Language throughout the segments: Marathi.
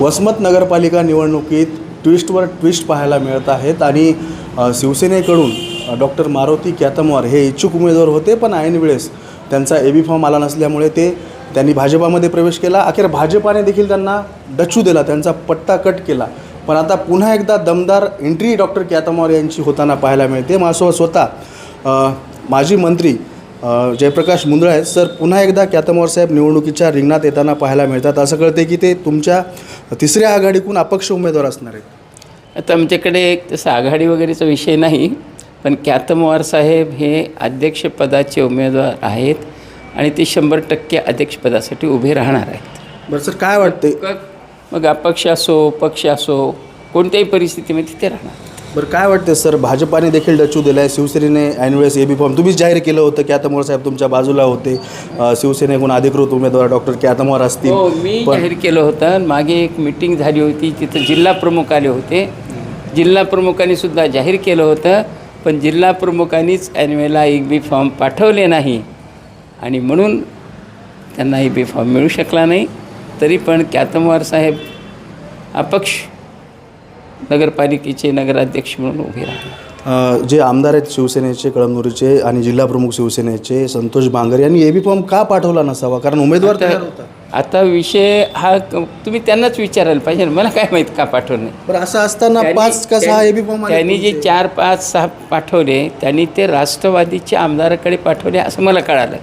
वसमत नगरपालिका निवडणुकीत ट्विस्टवर ट्विस्ट पाहायला मिळत आहेत आणि शिवसेनेकडून डॉक्टर मारुती कॅतमवार हे इच्छुक उमेदवार होते पण ऐन वेळेस त्यांचा ए बी फॉर्म आला नसल्यामुळे ते त्यांनी भाजपामध्ये प्रवेश केला. अखेर भाजपाने देखील त्यांना डचू दिला त्यांचा पट्टा कट केला. पण आता पुन्हा एकदा दमदार एंट्री डॉक्टर कॅतमवार यांची होताना पाहायला मिळते. माझ्यासोबत स्वतः माजी मंत्री जयप्रकाश मुंदळे आहेत. सर पुन्हा एकदा कॅतमवार साहेब निवडणुकीच्या रिंगणात येताना पाहायला मिळतात. असं कळते की ते तुमच्या तिसऱ्या आघाडीकडून अपक्ष उमेदवार असणार आहेत. आता आमच्याकडे एक तसं आघाडी वगैरेचा विषय नाही पण ख्यातमवार साहेब हे अध्यक्षपदाचे उमेदवार आहेत आणि ते शंभर टक्के अध्यक्षपदासाठी उभे राहणार आहेत. बरं सर काय वाटते मग अपक्ष असो पक्ष असो कोणत्याही परिस्थितीमध्ये ते राहणार. बरं काय वाटते सर? भाजपाने देखील डचू दिला आहे शिवसेनेने ऐनवेळेस ए बी फॉर्म तुम्हीच जाहीर केलं होतं कॅतमवार साहेब तुमच्या बाजूला होते. अ, शिवसेनेकडून अधिकृत उमेदवार डॉक्टर कॅतमवार हो असतील. मी पण जाहीर केलं होतं. आणि मागे एक मिटिंग झाली होती तिथं जिल्हा प्रमुख आले होते. जिल्हा प्रमुखांनी सुद्धा जाहीर केलं होतं पण जिल्हा प्रमुखांनीच ॲन्युएला एक बी फॉर्म पाठवले नाही. आणि म्हणून त्यांना एक बी फॉर्म मिळू शकला नाही. तरी पण कॅतमवार साहेब अपक्ष नगरपालिकेचे नगराध्यक्ष म्हणून उभे अ, जे आमदार आहेत शिवसेनेचे कळमनुरीचे आणि जिल्हा प्रमुख शिवसेनेचे संतोष बांगर यांनी ए बी फॉर्म का पाठवला नसावा? कारण उमेदवार तयार होता आता विषय हा क- तुम्ही त्यांनाच विचारायला पाहिजे ना. मला काय माहीत का पाठवलं नाही बरं असं असताना त्यांनी- पाच का सहा ए बी फॉर्म आले त्यांनी जे? चार पाच सहा पाठवले त्यांनी ते राष्ट्रवादीच्या आमदाराकडे पाठवले असं मला कळालं.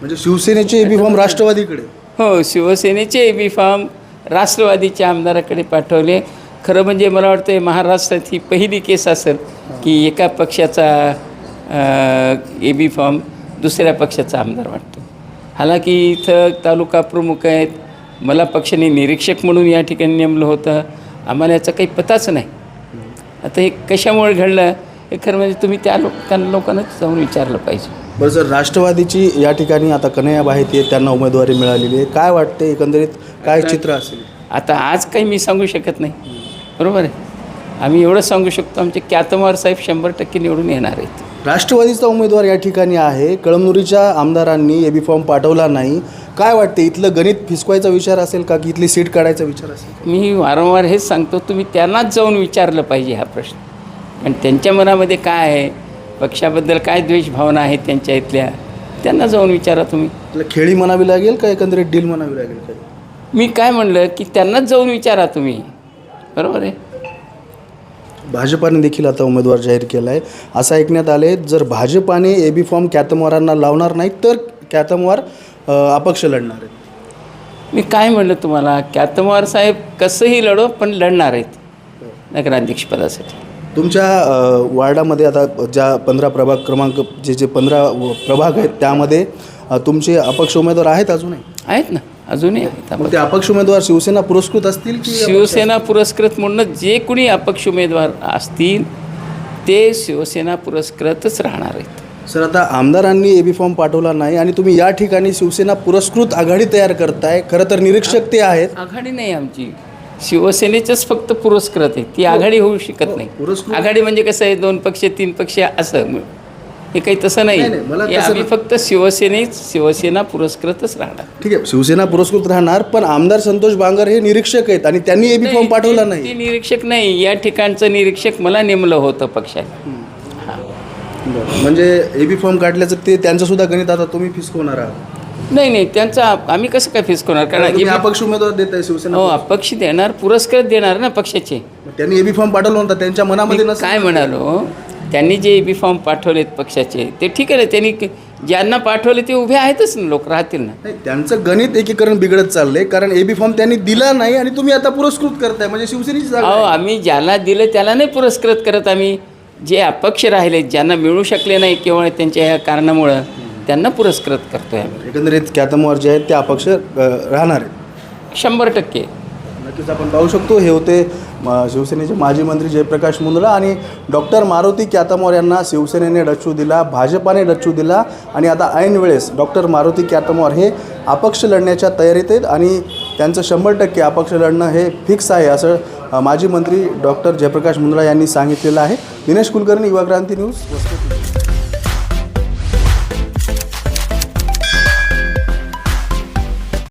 म्हणजे शिवसेनेचे ए बी फॉर्म राष्ट्रवादीकडे? हो शिवसेनेचे ए बी फॉर्म राष्ट्रवादीच्या आमदाराकडे पाठवले. खरं म्हणजे मला वाटतं महाराष्ट्रात ही पहिली केस असेल की एका पक्षाचा ए बी फॉर्म दुसऱ्या पक्षाचा आमदार वाटतो. हालाकी इथं तालुका प्रमुख आहेत. मला पक्षाने निरीक्षक म्हणून या ठिकाणी नेमलं होतं. आम्हाला याचा काही पताच नाही. आता हे कशामुळे घडलं हे खरं म्हणजे तुम्ही त्या लोकांना लोकांनाच जाऊन विचारलं पाहिजे. बरं सर राष्ट्रवादीची या ठिकाणी आता कन्हैया बाहेत आहेत त्यांना उमेदवारी मिळालेली आहे. काय वाटते एकंदरीत? काय चित्र असेल? आता आज काही मी सांगू शकत नाही. बरोबर आहे? आम्ही एवढं सांगू शकतो आमचे क्यातमार साहेब शंभर टक्के निवडून येणार आहेत. राष्ट्रवादीचा उमेदवार या ठिकाणी आहे. कळमनुरीच्या आमदारांनी ए बी फॉर्म पाठवला नाही. काय वाटते इथलं गणित फिसवायचा विचार असेल का की इथली सीट काढायचा विचार असेल? मी वारंवार हेच सांगतो तुम्ही त्यांनाच जाऊन विचारलं पाहिजे हा प्रश्न. आणि त्यांच्या मनामध्ये काय आहे? पक्षाबद्दल काय द्वेष भावना आहेत त्यांच्या इथल्या? त्यांना जाऊन विचारा तुम्ही. खेळी म्हणावी लागेल का एकंदरीत डील म्हणावी लागेल काय मी काय म्हणलं की त्यांनाच जाऊन विचारा तुम्ही. बरोबर आहे. भाजपाने देखील आता उमेदवार जाहीर केला आहे असं ऐकण्यात आले जर भाजपाने ए बी फॉर्म कॅतमवारांना लावणार नाही तर कॅतमवार अपक्ष लढणार आहेत. मी काय म्हणलं तुम्हाला क्यातमार साहेब कसंही लढो पण लढणार आहेत. नगराध्यक्षपदासाठी तुमच्या वार्डामध्ये आता ज्या पंधरा प्रभाग क्रमांक जे जे पंधरा प्रभाग आहेत त्यामध्ये तुमचे अपक्ष उमेदवार आहेत अजूनही? आहेत ना अजूनही आहेत मग ते अपक्ष उमेदवार शिवसेना पुरस्कृत असतील की शिवसेना पुरस्कृत म्हणून जे कोणी अपक्ष उमेदवार असतील ते शिवसेना पुरस्कृतच राहणार आहेत. सर आता आमदारांनी ए बी फॉर्म पाठवला नाही आणि तुम्ही या ठिकाणी शिवसेना पुरस्कृत आघाडी तयार करताय खरं तर निरीक्षक ते आहेत. आघाडी नाही आमची. शिवसेनेचंच फक्त पुरस्कृत आहे ती आघाडी होऊ शकत नाही. पुरस्कृत- आघाडी म्हणजे कसं आहे दोन पक्ष तीन पक्ष असं. हे काही तसं नाही. नाही, नाही, मला हे तसं आम्ही फक्त शिवसेनेच शिवसेना पुरस्कृतच राहणार. ठीक आहे शिवसेना पुरस्कृत राहणार पण आमदार संतोष बांगर हे निरीक्षक आहेत आणि त्यांनी ए बी फॉर्म पाठवला ते- नाही. ते निरीक्षक नाही. या ठिकाणचं निरीक्षक मला नेमलं होतं पक्षाने. बरं. म्हणजे ए बी फॉर्म काढल्याचं ते त्यांचं सुद्धा गणित आता तुम्ही फिसकवणार आहात. नाही नाही त्यांचा आम्ही कसं काय फिसकवणार कारण तुम्ही हे- अपक्ष उमेदवार देत आहे शिवसेना हो अपक्ष देणार पुरस्कृत देणार ना पक्षाचे. त्यांनी ए बी फॉर्म पाठवला होता त्यांच्या मनामध्ये मी नसेल. काय म्हणालो? त्यांनी जे बी फॉर्म पाठवलेत पक्षाचे ते ठीक आहे ना त्यांनी ज्यांना पाठवले ते उभे आहेतच ना लोक राहतील ना. नाही त्यांचं गणित एकीकरण बिघडत चाललंय कारण ए बी फॉर्म त्यांनी दिला नाही आणि तुम्ही आता पुरस्कृत करताय म्हणजे शिवसेनेची जागा अहो आहे. आम्ही ज्याला दिलं त्याला नाही पुरस्कृत करत आम्ही. जे अपक्ष राहिले ज्यांना मिळू शकले नाही केवळ त्यांच्या या कारणामुळं त्यांना पुरस्कृत करतोय आम्ही. एकंदरीत कॅतमवार जे आहेत ते अपक्ष अ, राहणार आहेत. शंभर टक्के. नक्कीच आपण पाहू शकतो. हे होते शिवसेनेचे माजी मंत्री जयप्रकाश मुंदडा आणि डॉक्टर मारुती कॅतमोर यांना शिवसेनेने डच्चू दिला भाजपाने डच्चू दिला आणि आता ऐन वेळेस डॉक्टर मारुती कॅतमोर हे अपक्ष लढण्याच्या तयारीत आहेत आणि त्यांचं शंभर टक्के अपक्ष लढणं हे फिक्स आहे असं माजी मंत्री डॉक्टर जयप्रकाश मुंदडा यांनी सांगितलेलं आहे. दिनेश कुलकर्णी युवा क्रांती न्यूज